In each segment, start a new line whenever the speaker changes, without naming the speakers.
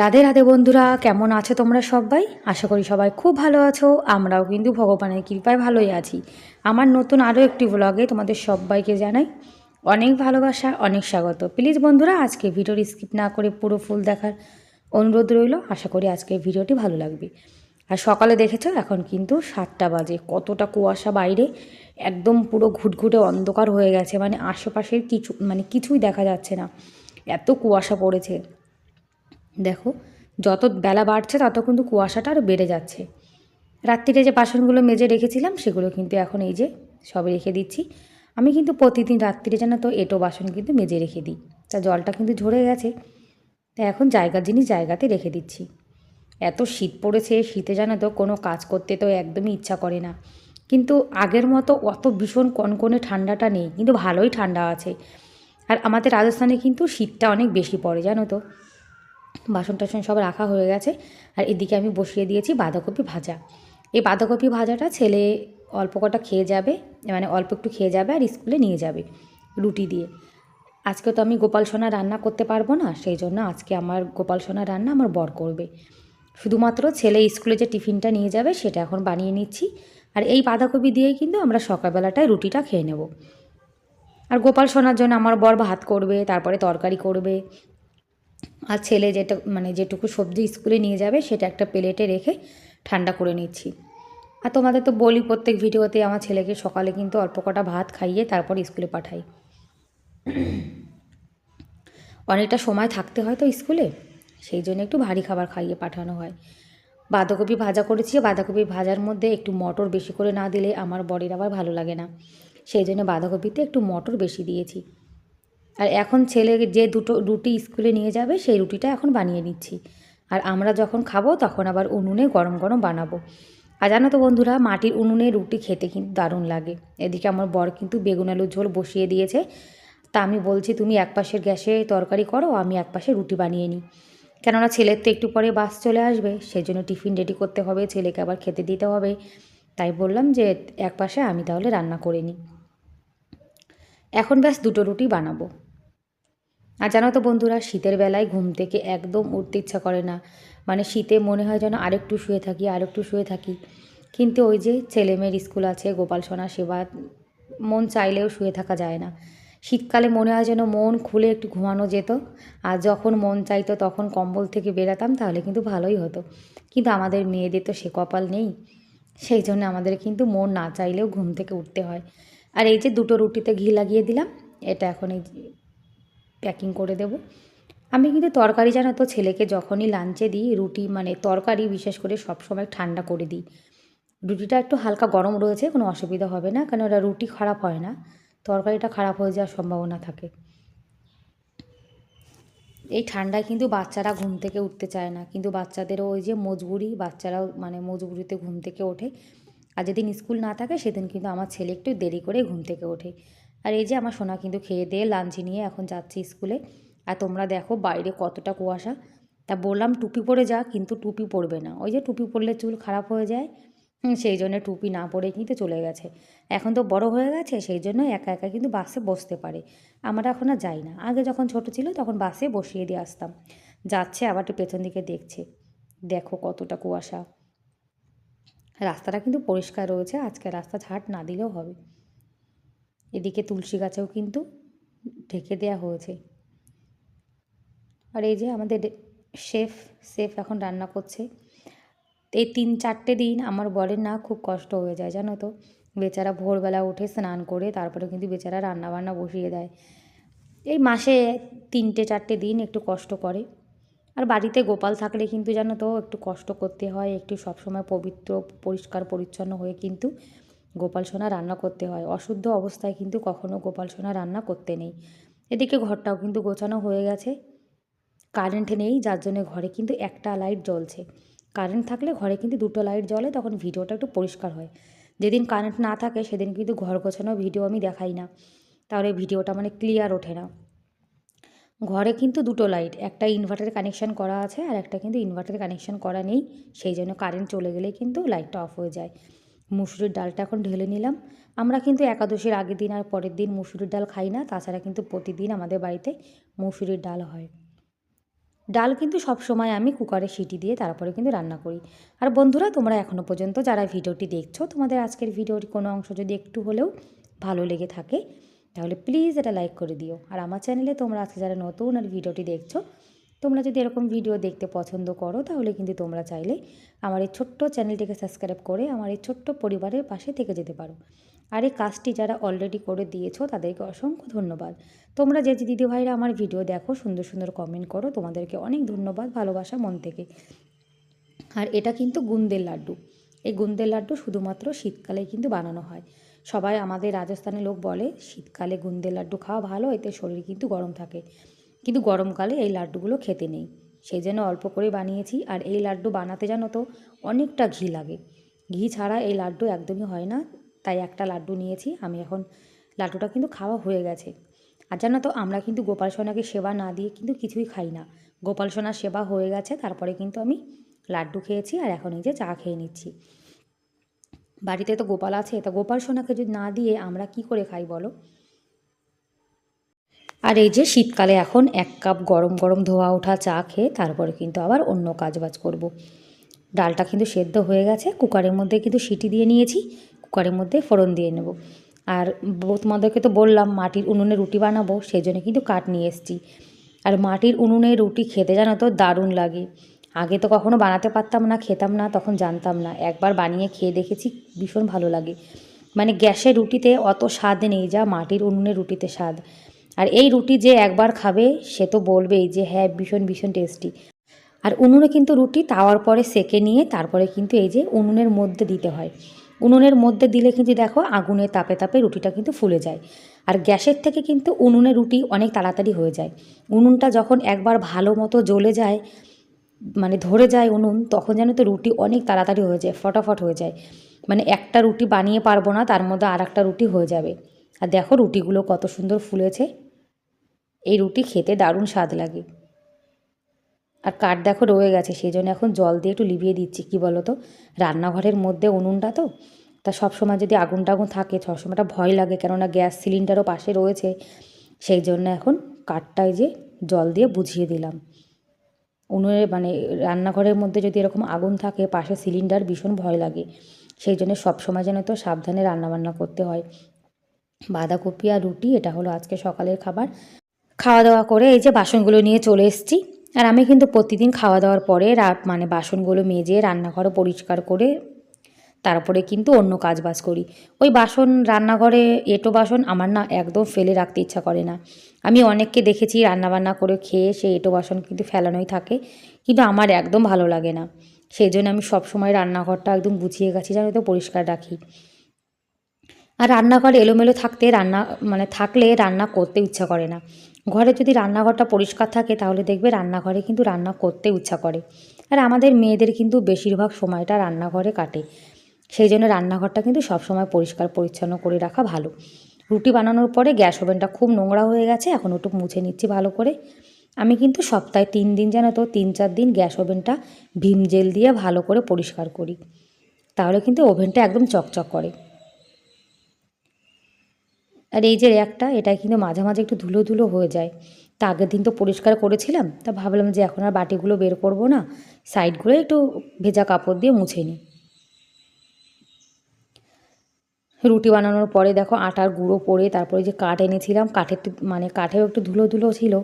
রাধে রাধে বন্ধুরা, কেমন আছো তোমরা সবাই? আশা করি সবাই খুব ভালো আছো, আমরাও কিন্তু ভগবানের কৃপায় ভালোই আছি। আমার নতুন আরও একটি ব্লগে তোমাদের সবাইকে জানাই অনেক ভালোবাসা, অনেক স্বাগত। প্লিজ বন্ধুরা, আজকে ভিডিওর স্কিপ না করে পুরো ফুল দেখার অনুরোধ রইল, আশা করি আজকে ভিডিওটি ভালো লাগবে। আর সকালে দেখেছ, এখন কিন্তু সাতটা বাজে, কতটা কুয়াশা বাইরে, একদম পুরো ঘুটঘুটে অন্ধকার হয়ে গেছে মানে আশেপাশের কিছু মানে কিছুই দেখা যাচ্ছে না। এত কুয়াশা পড়েছে। দেখো, যত বেলা বাড়ছে তত কিন্তু কুয়াশাটা আরও বেড়ে যাচ্ছে। রাত্রিরে যে বাসনগুলো মেজে রেখেছিলাম, সেগুলো কিন্তু এখন এই যে সব রেখে দিচ্ছি। আমি কিন্তু প্রতিদিন রাত্রিরে যেন তো এটো বাসন কিন্তু মেজে রেখে দিই, তা জলটা কিন্তু ঝরে গেছে। তা এখন জায়গার জিনিস জায়গাতে রেখে দিচ্ছি। এত শীত পড়েছে, শীতে জানো তো কোনো কাজ করতে তো একদমই ইচ্ছা করে না। কিন্তু আগের মতো অত ভীষণ কনকনে ঠান্ডাটা নেই, কিন্তু ভালোই ঠান্ডা আছে। আর আমাদের রাজস্থানে কিন্তু শীতটা অনেক বেশি পড়ে, জানো তো? বাসন টাসন সব রাখা হয়ে গেছে। আর এদিকে আমি বসিয়ে দিয়েছি বাঁধাকপি ভাজা। এই বাঁধাকপি ভাজাটা ছেলে অল্প কটা খেয়ে যাবে মানে অল্প একটু খেয়ে যাবে আর স্কুলে নিয়ে যাবে রুটি দিয়ে। আজকে তো আমি গোপাল সোনা রান্না করতে পারব না, সেই জন্য আজকে আমার গোপাল সোনা রান্না আমার বর করবে। শুধুমাত্র ছেলে স্কুলে যে টিফিনটা নিয়ে যাবে সেটা এখন বানিয়ে নিচ্ছি। আর এই বাঁধাকপি দিয়েই কিন্তু আমরা সকালবেলাটায় রুটিটা খেয়ে নেব। আর গোপাল সোনার জন্য আমার বর ভাত করবে, তারপরে তরকারি করবে আর ছেলে যেটা মানে যেটুকু সবজি স্কুলে নিয়ে যাবে সেটা একটা প্লেটে রেখে ঠান্ডা করে নিচ্ছি। আর তোমাদের তো বলি, প্রত্যেক ভিডিওতে আমার ছেলেকে সকালে কিন্তু অল্প কটা ভাত খাইয়ে তারপর স্কুলে পাঠাই। অনেকটা সময় থাকতে হয় তো স্কুলে, সেই জন্য একটু ভারী খাবার খাইয়ে পাঠানো হয়। বাঁধাকপি ভাজা করেছি, বাঁধাকপি ভাজার মধ্যে একটু মটর বেশি করে না দিলে আমার বডির আবার ভালো লাগে না। সেই জন্য বাঁধাকপিতে একটু মটর বেশি দিয়েছি। আর এখন ছেলে যে দুটো, রুটি স্কুলে নিয়ে যাবে, সেই রুটিটা এখন বানিয়ে নিচ্ছি। আর আমরা যখন খাব, তখন আবার উনুনে গরম গরম বানাবো। আর জানো তো বন্ধুরা, মাটির উনুনে রুটি খেতে কিন্তু দারুণ লাগে। এদিকে আমার বর কিন্তু বেগুন আলুর ঝোল বসিয়ে দিয়েছে। তা আমি বলছি, তুমি এক পাশের গ্যাসে তরকারি করো, আমি এক পাশে রুটি বানিয়ে নিই। কেননা ছেলের তো একটু পরে বাস চলে আসবে সেই জন্য টিফিন রেডি করতে হবে, ছেলেকে আবার খেতে দিতে হবে। তাই বললাম যে, এক পাশে আমি তাহলে রান্না করে নিই। এখন ব্যাস দুটো রুটি বানাবো। আর জানো তো বন্ধুরা, শীতের বেলায় ঘুম থেকে একদম উঠতে ইচ্ছা করে না। মানে শীতে মনে হয় যেন আরেকটু শুয়ে থাকি, আরেকটু শুয়ে থাকি। কিন্তু ওই যে ছেলেমেয়ের স্কুল আছে, গোপাল, সোনা, সেবা, মন চাইলেও শুয়ে থাকা যায় না। শীতকালে মনে হয় যেন মন খুলে একটু ঘুমানো যেত। আর যখন মন চাইতো তখন কম্বল থেকে বেরাতাম, তাহলে কিন্তু ভালোই হতো। কিন্তু আমাদের মেয়েদের তো সে কপাল নেই। সেই জন্য আমাদের কিন্তু মন না চাইলেও ঘুম থেকে উঠতে হয়। আর এই যে দুটো রুটিতে ঘি লাগিয়ে দিলাম, এটা এখন এই প্যাকিং করে দেব। আমি কিন্তু তরকারি জানো তো, ছেলেকে যখনই লাঞ্চে দিই, রুটি মানে তরকারি বিশেষ করে সব সময় ঠান্ডা করে দিই। রুটিটা একটু হালকা গরম রয়েছে, কোনো অসুবিধা হবে না, কারণ ওটা রুটি খারাপ হয় না, তরকারিটা খারাপ হয়ে যাওয়ার সম্ভাবনা থাকে। এই ঠান্ডায় কিন্তু বাচ্চারা ঘুম থেকে উঠতে চায় না, কিন্তু বাচ্চাদেরও ওই যে মজবুরি, বাচ্চারাও মানে মজবুরিতে ঘুম থেকে ওঠে। আর যেদিন স্কুল না থাকে, সেদিন কিন্তু আমার ছেলে একটু দেরি করে ঘুম থেকে ওঠে। আর এই যে আমার সোনা কিন্তু খেয়ে দিয়ে লাঞ্চি নিয়ে এখন যাচ্ছি স্কুলে। আর তোমরা দেখো বাইরে কতটা কুয়াশা। তা বললাম, টুপি পরে যা, কিন্তু টুপি পরবে না। ওই যে টুপি পরলে চুল খারাপ হয়ে যায়। সেই জন্য টুপি না পরে কিন্তু চলে গেছে। এখন তো বড় হয়ে গেছে, সেই জন্য একা একা কিন্তু বাসে বসতে পারে। আমরা এখন আর যাই না। আগে যখন ছোট ছিল, তখন বাসে বসিয়ে দিয়ে আসতাম। যাচ্ছে, আবার পেছন দিকে দেখছে। দেখো কতটা কুয়াশা। রাস্তাটা কিন্তু পরিষ্কার রয়েছে। আজকে রাস্তা ঝাট না দিলেও হবে। এদিকে তুলসী গাছেও কিন্তু ঢেকে দেওয়া হয়েছে। আর এই যে আমাদের শেফ শেফ এখন রান্না করছে। এই তিন চারটে দিন আমার বরের না খুব কষ্ট হয়ে যায়, জানো তো। বেচারা ভোরবেলা উঠে স্নান করে তারপরে কিন্তু বেচারা রান্না বান্না বসিয়ে দেয়। এই মাসে তিনটে চারটে দিন একটু কষ্ট করে। আর বাড়িতে গোপাল থাকলে কিন্তু জানো তো একটু কষ্ট করতে হয়, একটু সবসময় পবিত্র, পরিষ্কার, পরিচ্ছন্ন হয়ে কিন্তু গোপাল সোনা রান্না করতে হয়। অশুদ্ধ অবস্থায় কিন্তু কখনও গোপাল সোনা রান্না করতে নেই। এদিকে ঘরটাও কিন্তু গোছানো হয়ে গেছে। কারেন্ট নেই, যার জন্য ঘরে কিন্তু একটা লাইট জ্বলছে। কারেন্ট থাকলে ঘরে কিন্তু দুটো লাইট জ্বলে, তখন ভিডিওটা একটু পরিষ্কার হয়। যেদিন কারেন্ট না থাকে, সেদিন কিন্তু ঘর গোছানো ভিডিও আমি দেখাই না। তাহলে ভিডিওটা মানে ক্লিয়ার ওঠে না। ঘরে কিন্তু দুটো লাইট, একটা ইনভার্টার কানেকশান করা আছে আর একটা কিন্তু ইনভার্টার কানেকশান করা নেই। সেই জন্য কারেন্ট চলে গেলেই কিন্তু লাইটটা অফ হয়ে যায়। মুসুরির ডালটা এখন ঢেলে নিলাম। আমরা কিন্তু একাদশীর আগের দিন আর পরের দিন মুসুরির ডাল খাই না, তাছাড়া কিন্তু প্রতিদিন আমাদের বাড়িতে মুসুরির ডাল হয়। ডাল কিন্তু সব সময় আমি কুকারে সিটি দিয়ে তারপরে কিন্তু রান্না করি। আর বন্ধুরা, তোমরা এখনও পর্যন্ত যারা ভিডিওটি দেখছ, তোমাদের আজকের ভিডিওর কোনো অংশ যদি একটু হলেও ভালো লেগে থাকে, তাহলে প্লিজ এটা লাইক করে দিও। আর আমার চ্যানেলে তোমরা আজকে যারা নতুন আর ভিডিওটি দেখছ তোমরা যদি এরকম ভিডিও দেখতে পছন্দ করো, তাহলে কিন্তু তোমরা চাইলে আমার এই ছোট্ট চ্যানেলটিকে সাবস্ক্রাইব করে আমার এই ছোট্ট পরিবারের পাশে থেকে যেতে পারো। আর এই কাজটি যারা অলরেডি করে দিয়েছ, তাদেরকে অসংখ্য ধন্যবাদ। তোমরা যে যে দিদিভাইরা আমার ভিডিও দেখো, সুন্দর সুন্দর কমেন্ট করো, তোমাদেরকে অনেক ধন্যবাদ, ভালোবাসা মন থেকে। আর এটা কিন্তু গুন্দের লাড্ডু। এই গুন্দের লাড্ডু শুধুমাত্র শীতকালে কিন্তু বানানো হয়। সবাই আমাদের রাজস্থানের লোক বলে, শীতকালে গুন্দের লাড্ডু খাওয়া ভালো, এতে শরীর কিন্তু গরম থাকে। কিন্তু গরমকালে এই লাড্ডুগুলো খেতে নেই। সেই জন্য অল্প করে বানিয়েছি আর এই লাড্ডু বানাতে জানো তো, অনেকটা ঘি লাগে। ঘি ছাড়া এই লাড্ডু একদমই হয় না, তাই একটা লাড্ডু নিয়েছি। আমি এখন লাড্ডুটা কিন্তু খাওয়া হয়ে গেছে। আর জানো তো, আমরা কিন্তু গোপাল সোনাকে সেবা না দিয়ে কিন্তু কিছুই খাই না। গোপাল সোনার সেবা হয়ে গেছে, তারপরে কিন্তু আমি লাড্ডু খেয়েছি আর এখন এই যে চা খেয়ে নিচ্ছি। বাড়িতে তো গোপাল আছে, তা গোপাল সোনাকে যদি না দিয়ে আমরা কি করে খাই বলো? আর এই যে শীতকালে এখন এক কাপ গরম গরম ধোয়া ওঠা চা খেয়ে তারপরে কিন্তু আবার অন্য কাজবাজ করব। ডালটা কিন্তু সেদ্ধ হয়ে গেছে, কুকারের মধ্যে কিন্তু সিটি দিয়ে নিয়েছি, কুকারের মধ্যে ফোড়ন দিয়ে নেব। আর তোমাদেরকে তো বললাম মাটির উনুনে রুটি বানাবো, সেই জন্য কিন্তু কাঠ নিয়ে এসেছি। আর মাটির উনুনে রুটি খেতে জানো তো দারুণ লাগে। আগে তো কখনো বানাতে পারতাম না, খেতাম না, তখন জানতাম না। একবার বানিয়ে খেয়ে দেখেছি, ভীষণ ভালো লাগে। মানে গ্যাসের রুটিতে অত স্বাদ নেই যা মাটির উনুনে রুটিতে স্বাদ। আর এই রুটি যে একবার খাবে, সে তো বলবেই যে হ্যাঁ ভীষণ ভীষণ টেস্টি আর উনুনে কিন্তু রুটি তাওয়ার পরে সেকে নিয়ে তারপরে কিন্তু এই যে উনুনের মধ্যে দিতে হয়। উনুনের মধ্যে দিলে কিন্তু দেখো আগুনের তাপে তাপে রুটিটা কিন্তু ফুলে যায়। আর গ্যাসের থেকে কিন্তু উনুনে রুটি অনেক তাড়াতাড়ি হয়ে যায়। উনুনটা যখন একবার ভালো মতো জ্বলে যায় মানে ধরে যায় উনুন, তখন যেন তো রুটি অনেক তাড়াতাড়ি হয়ে যায়, ফটাফট হয়ে যায়। মানে একটা রুটি বানিয়ে পারব না, তার মধ্যে আর রুটি হয়ে যাবে। আর দেখো রুটিগুলো কত সুন্দর ফুলেছে। এই রুটি খেতে দারুণ স্বাদ লাগে। আর কাঠ দেখো রয়ে গেছে, সেই জন্য এখন জল দিয়ে একটু লিবিয়ে দিচ্ছি, কী বলো তো রান্নাঘরের মধ্যে উনুনটা তো, তা সবসময় যদি আগুন টাগুন থাকে সবসময়টা ভয় লাগে, কেননা গ্যাস সিলিন্ডারও পাশে রয়েছে। সেই জন্য এখন কাঠটায় যে জল দিয়ে বুঝিয়ে দিলাম। উনুনে মানে রান্নাঘরের মধ্যে যদি এরকম আগুন থাকে, পাশে সিলিন্ডার ভীষণ ভয় লাগে। সেই জন্য সবসময় যেন তো সাবধানে রান্নাবান্না করতে হয়। বাঁধাকপি আর রুটি, এটা হলো আজকে সকালের খাবার। খাওয়া দাওয়া করে এই যে বাসনগুলো নিয়ে চলে এসেছি। আর আমি কিন্তু প্রতিদিন খাওয়া দাওয়ার পরে রাত মানে বাসনগুলো মেজে রান্নাঘরও পরিষ্কার করে তারপরে কিন্তু অন্য কাজ বাজ করি। ওই বাসন রান্নাঘরে এটো বাসন আমার না একদম ফেলে রাখতে ইচ্ছা করে না। আমি অনেককে দেখেছি রান্নাবান্না করে খেয়ে সেই এটো বাসন কিন্তু ফেলানোই থাকে, কিন্তু আমার একদম ভালো লাগে না। সেই জন্য আমি সবসময় রান্নাঘরটা একদম গুছিয়ে গেছি যেন তো পরিষ্কার রাখি। আর রান্নাঘর এলোমেলো থাকতে রান্না মানে থাকলে রান্না করতে ইচ্ছা করে না। ঘরে যদি রান্নাঘরটা পরিষ্কার থাকে, তাহলে দেখবে রান্নাঘরে কিন্তু রান্না করতে ইচ্ছা করে। আর আমাদের মেয়েদের কিন্তু বেশিরভাগ সময়টা রান্নাঘরে কাটে। সেই জন্য রান্নাঘরটা কিন্তু সবসময় পরিষ্কার পরিচ্ছন্ন করে রাখা ভালো। রুটি বানানোর পরে গ্যাস ওভেনটা খুব নোংরা হয়ে গেছে, এখন একটু মুছে নিচ্ছি ভালো করে। আমি কিন্তু সপ্তাহে তিন দিন যেন তো তিন চার দিন গ্যাস ওভেনটা ভিম জেল দিয়ে ভালো করে পরিষ্কার করি। তাহলে কিন্তু ওভেনটা একদম চকচক করে। আর এই যে র্যাকটা, এটা কিন্তু মাঝে মাঝে একটু ধুলো ধুলো হয়ে যায়। তা আগের দিন তো পরিষ্কার করেছিলাম, তা ভাবলাম যে এখন আর বাটিগুলো বের করব না, সাইডগুলো একটু ভেজা কাপড় দিয়ে মুছে নিই। রুটি বানানোর পরে দেখো আটার গুঁড়ো পরে তারপরে যে কাঠ এনেছিলাম, কাঠের মানে কাঠেও একটু ধুলো ধুলো ছিল,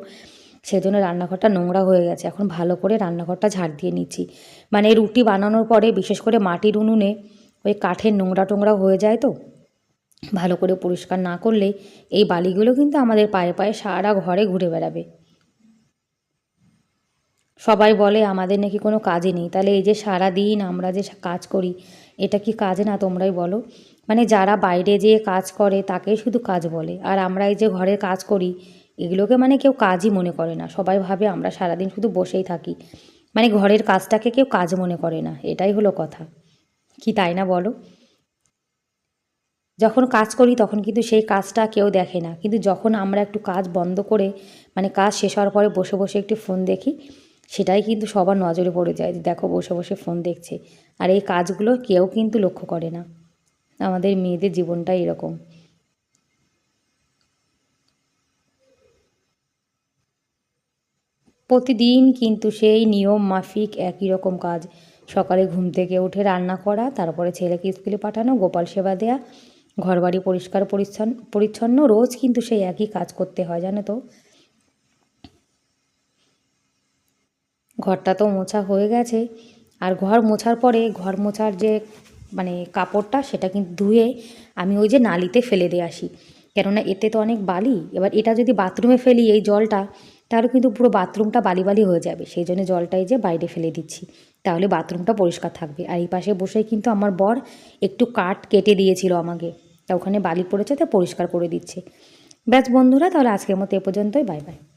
সেজন্য রান্নাঘরটা নোংরা হয়ে গেছে। এখন ভালো করে রান্নাঘরটা ঝাড় দিয়ে নিচ্ছি। মানে রুটি বানানোর পরে বিশেষ করে মাটির উনুনে ওই কাঠের নোংরা টোংরা হয়ে যায় তো ভালো করে পরিষ্কার না করলে এই বালিগুলো কিন্তু আমাদের পায়ে পায়ে সারা ঘরে ঘুরে বেড়াবে। সবাই বলে, আমাদের নাকি কোনো কাজে নেই। তাহলে এই যে সারা দিন আমরা যে কাজ করি, এটা কি কাজ না তোমরাই বলো? মানে যারা বাইরে যেয়ে কাজ করে, তাকেই শুধু কাজ বলে। আর আমরা এই যে ঘরের কাজ করি, এগুলোকে মানে কেউ কাজই মনে করে না। সবাই ভাবে আমরা সারাদিন শুধু বসেই থাকি। মানে ঘরের কাজটাকে কেউ কাজ মনে করে না। এটাই হলো কথা। কি তাই না বলো? যখন কাজ করি তখন কিন্তু সেই কাজটা কেউ দেখে না। কিন্তু যখন আমরা একটু কাজ বন্ধ করে মানে কাজ শেষ হওয়ার পরে বসে বসে একটু ফোন দেখি, সেটাই কিন্তু সবার নজরে পড়ে যায় যে দেখো বসে বসে ফোন দেখছে। আর এই কাজগুলো কেউ কিন্তু লক্ষ্য করে না। আমাদের মেয়েদের জীবনটা এরকম। প্রতিদিন কিন্তু সেই নিয়ম মাফিক একই রকম কাজ। সকালে ঘুম থেকে উঠে রান্না করা, তারপরে ছেলেকে স্কুলে পাঠানো, গোপাল সেবা দেয়া ঘরবাড়ি পরিষ্কার পরিচ্ছন্ন পরিচ্ছন্ন রোজ কিন্তু সেই একই কাজ করতে হয়, জানো তো? ঘরটা তো মোছা হয়ে গেছে, আর ঘর মোছার পরে ঘর মোছার যে মানে কাপড়টা সেটা কিন্তু ধুয়ে আমি ওই যে নালিতে ফেলে দিয়ে আসি। কেননা এতে তো অনেক বালি, এবার এটা যদি বাথরুমে ফেলি এই জলটা, তাহলে কিন্তু পুরো বাথরুমটা বালি বালি হয়ে যাবে, সেই জন্য জলটাই যে বাইরে ফেলে দিচ্ছি। তাহলে বাথরুমটা পরিষ্কার থাকবে। আর এই পাশে বসে কিন্তু আমার বর একটু কাঠ কেটে দিয়েছিল আমাকে। তা ওখানে বালি পড়েছে, তা পরিষ্কার করে দিচ্ছে। ব্যাস বন্ধুরা, তাহলে আজকের মতো এ পর্যন্তই। Bye bye.